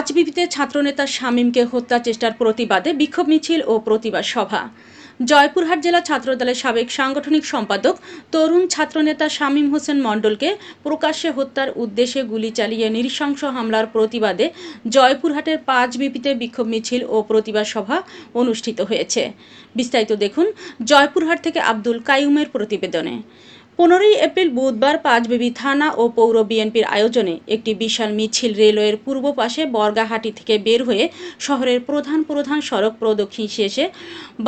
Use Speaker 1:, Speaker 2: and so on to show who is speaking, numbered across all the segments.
Speaker 1: পাঁচ বিবিতে ছাত্রনেতা শামীমকে হত্যা চেষ্টার প্রতিবাদে বিক্ষোভ মিছিল ও প্রতিবাদ সভা। জয়পুরহাট জেলা ছাত্রদলের সাবেক সাংগঠনিক সম্পাদক তরুণ ছাত্রনেতা শামীম হোসেন মণ্ডলকে প্রকাশ্যে হত্যার উদ্দেশ্যে গুলি চালিয়ে নৃশংস হামলার প্রতিবাদে জয়পুরহাটের পাঁচ বিপিতে বিক্ষোভ মিছিল ও প্রতিবাদ সভা অনুষ্ঠিত হয়েছে। বিস্তারিত দেখুন জয়পুরহাট থেকে আব্দুল কাইউমের প্রতিবেদনে। পনেরোই এপ্রিল বুধবার পাঁচবিবি থানা ও পৌর বিএনপির আয়োজনে একটি বিশাল মিছিল রেলওয়ের পূর্ব পাশে বর্গাহাটি থেকে বের হয়ে শহরের প্রধান প্রধান সড়ক প্রদক্ষিণ শেষে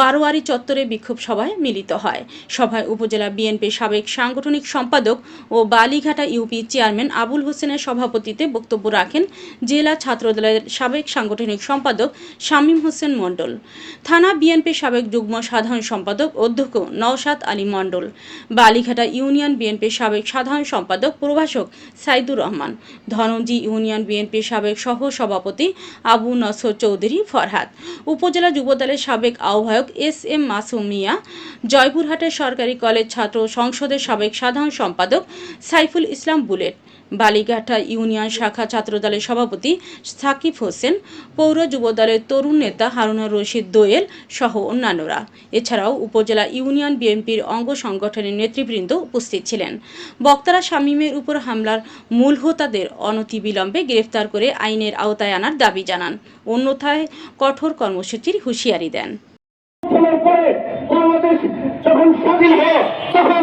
Speaker 1: বারোয়ারি চত্বরে বিক্ষোভ সভায় মিলিত হয়। সভায় উপজেলা বিএনপির সাবেক সাংগঠনিক সম্পাদক ও বালিঘাটা ইউপি চেয়ারম্যান আবুল হোসেনের সভাপতিত্বে বক্তব্য রাখেন জেলা ছাত্রদলের সাবেক সাংগঠনিক সম্পাদক শামীম হোসেন মণ্ডল। থানা বিএনপির সাবেক যুগ্ম সাধারণ সম্পাদক অধ্যক্ষ নওশাদ আলী মণ্ডল। বালিঘাটা ইউনিয়ন বিএনপির সাবেক সাধারণ সম্পাদক প্রভাষক সাইদুর রহমান ধনঞ্জি ইউনিয়ন বিএনপির সাবেক সহ সভাপতি আবু নসর চৌধুরী ফরহাদ, উপজেলা যুবদলের সাবেক আহ্বায়ক এস এম মাসুম মিয়া, জয়পুরহাটের সরকারি কলেজ ছাত্র সংসদের সাবেক সাধারণ সম্পাদক সাইফুল ইসলাম বুলেট বালিঘাটা ইউনিয়ন শাখা ছাত্রদলের সভাপতি সাকিব হোসেন, পৌর যুবদলের তরুণ নেতা হারুনুর রশিদ দোয়েল সহ অন্যান্যরা। এছাড়াও উপজেলা ইউনিয়ন বিএনপির অঙ্গ সংগঠনের নেতৃবৃন্দ উপস্থিত ছিলেন। বক্তারা শামীমের উপর হামলার মূল হোতাদের অনতিবিলম্বে গ্রেফতার করে আইনের আওতায় আনার দাবি জানান। অন্যথায় কঠোর কর্মসূচির হুঁশিয়ারি দেন।
Speaker 2: বাংলাদেশ যখন স্বাধীন হয়, তখন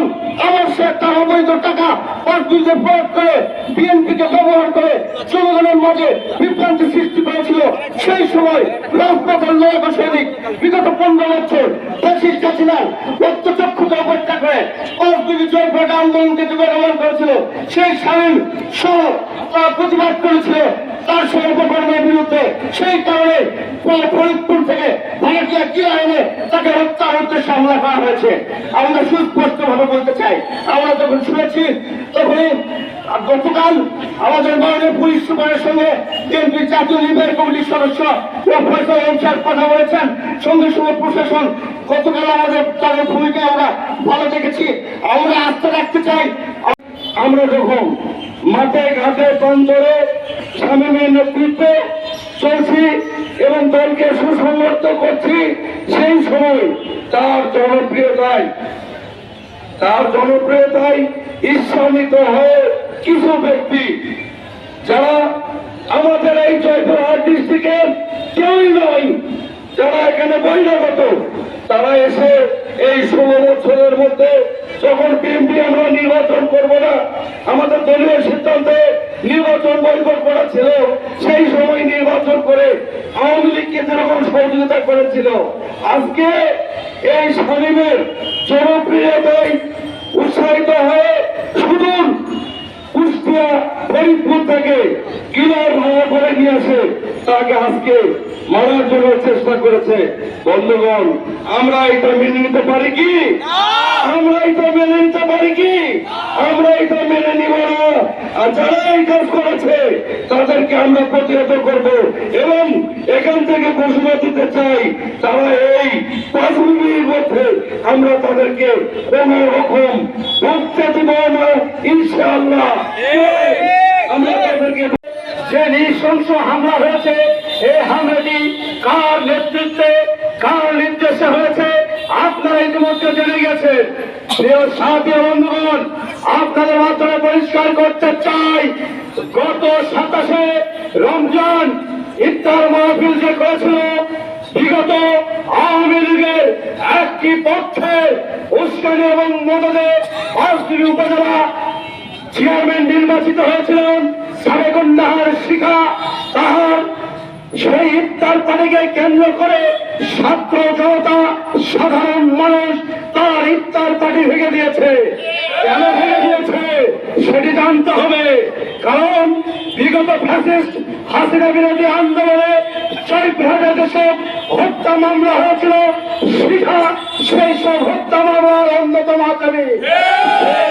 Speaker 2: সে তার অবৈধ টাকা পার্টিতে প্রয়োগ করে বিএনপিকে ব্যবহার করে জনগণের মাঝে বিভ্রান্তি সৃষ্টি করেছিল। সেই সময় রাজপথের নয় সৈনিক বিগত পনেরো বছর দেশের কাছিনার রক্তচক্ষুকে অপেক্ষা করে অর্থনীতি জয়পাট আন্দোলনকে যুগমান করেছিল। সেই স্বামীর সহ প্রতিবাদ করেছিল। তার সর্বকর্মের বিরুদ্ধে, সেই কারণে ফরিদপুর থেকে ভারতীয় কি আইনে তাকে হত্যার উদ্দেশ্যে হামলা করা হয়েছে? আমরা সুস্পষ্ট ভাবে বলতে চাই, আমরা যখন শুনেছি, তখনই গতকাল আমাদের মাননীয় পুলিশ সুপারের সঙ্গে বিএনপি জাতীয় নির্বাহী কমিটির সদস্য ফয়সাল অংশার কথা বলেছেন। সঙ্গে সঙ্গে প্রশাসন, গতকাল আমাদের তাদের ভূমিকা আমরা ভালো দেখেছি। আমরা আস্থা রাখতে চাই, আমরা যখন মাঠে, ঘাটে, বন্দরে স্বামীমের নেতৃত্বে চলছি এবং দলকে সুসংগত করছি সেই সময় তার জনপ্রিয়তায় তার জনপ্রিয়তায় ঈর্ষান্বিত হয়ে কিছু ব্যক্তি যারা আমাদের এই জয়পুরহাট ডিস্ট্রিক্টের কেউই নয়, যারা এখানে বহিরাগত, তারা এসে এই ষোলো বছরের মধ্যে যখন বিএনপি আমরা নির্বাচন আমাদের দলীয় সিদ্ধান্তে নির্বাচন বৈঠক করা ছিল সেই সময় নির্বাচন করে আওয়ামী লীগকে যেরকম সহযোগিতা করেছিল, আজকে এই সালিমের জনপ্রিয়তায় উৎসাহিত হয়ে সুদূর কুষ্টিয়া ফরিদপুর থেকে কিলার ভাড়া করে তাকে আজকে মারার জন্য চেষ্টা করেছে। বন্ধুগণ আমরা এটা মেনে নিতে পারি কি? আমরা এটা মেনে নিতে পারি কি? আমরা এটা মেনে নিব না। আর যারা এই কাজ করেছে তাদেরকে আমরা প্রতিহত করব। এবং এখান থেকে ঘোষণা দিতে চাই তারা এই পাঁচ মিনিটের মধ্যে আমরা তাদেরকে কোন রকম ঢুকতে দিব না ইনশাআল্লাহ। আমরা তাদেরকে যে নৃশংস হামলা হয়েছে। এই হামলাটি কার নেতৃত্বে, কার নির্দেশে হয়েছে, আপনারা ইতিমধ্যে জেনে গেছেন। সাথী বন্ধুগণ, আপনাদের মাধ্যমে পরিষ্কার করতে চাই, গত সাতাশে রমজান ইফতার মাহফিল যে করেছিল, বিগত আওয়ামী লীগের একটি পক্ষে উস্কানি এবং মদদে পাঁচটি উপজেলা চেয়ারম্যান নির্বাচিত হয়েছিলেন। সাবেকুন্নাহার শিখা তাহার সেই ইফতার পানিকে কেন্দ্র করে ছাত্র জনতা, সাধারণ মানুষ তার ইফতার পানি ভেঙে দিয়েছে। কেন ভেঙে দিয়েছে? সেটি জানতে হবে। কারণ বিগত ফ্যাসিস্ট হাসিনা বিরোধী আন্দোলনে জয়পুরহাটে যেসব হত্যা মামলা হয়েছিল, শিখা সেই হত্যা মামলার অন্যতম আসামি।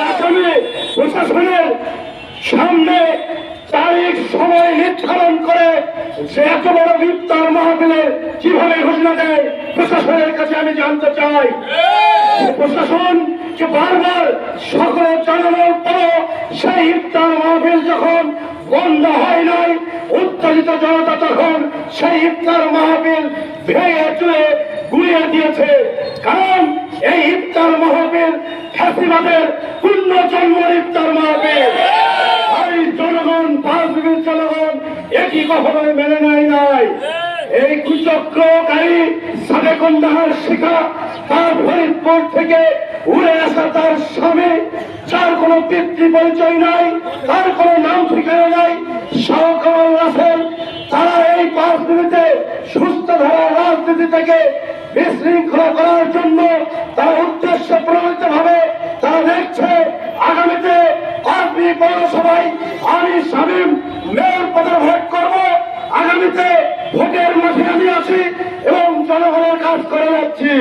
Speaker 2: আসামি প্রশাসনের সামনে তারিখ সময় নির্ধারণ করে সে এত বড় ইফতার মাহফিলে কীভাবে ঘোষণা দেয় প্রশাসনের কাছে আমি জানতে চাই। প্রশাসন যে বারবার সকল জানানোর পর সেই ইফতার মাহফিল যখন বন্ধ হয় নাই উত্তেজিত জনতা তখন সেই ইফতার মাহফিল ভেঙে চুয়ে গুড়িয়ে দিয়েছে। কারণ এই ইফতার মাহফিল খ্যাতিবাদের পূর্ণ জন্ম ইফতার মাহফিল আর এই জনগণ পাঁচ মিনিট জনগণ একই কখনোই মেনে নেয় নাই। এই কুচক্রকারী সাবেকন্দাহার শিখা, তার ফরিদপুর থেকে উড়ে আসা তার স্বামী, যার কোনো পিতৃ পরিচয় নাই, তার কোনো নাম ঠিকানা নাই সহকমল রাসেল, তারা এই মিনিটে সুস্থ ধারা রাজনীতি থেকে বিশৃঙ্খলা করার জন্য তার উদ্দেশ্য প্রণীত ভাবে তারা দেখছে, আগামীতে আপনি পৌরসভায় আমি শামীম মেয়র পদে ভোট করব। আগামীতে ভোটের মাঠে আমি আছি এবং জনগণের কাজ করে যাচ্ছি।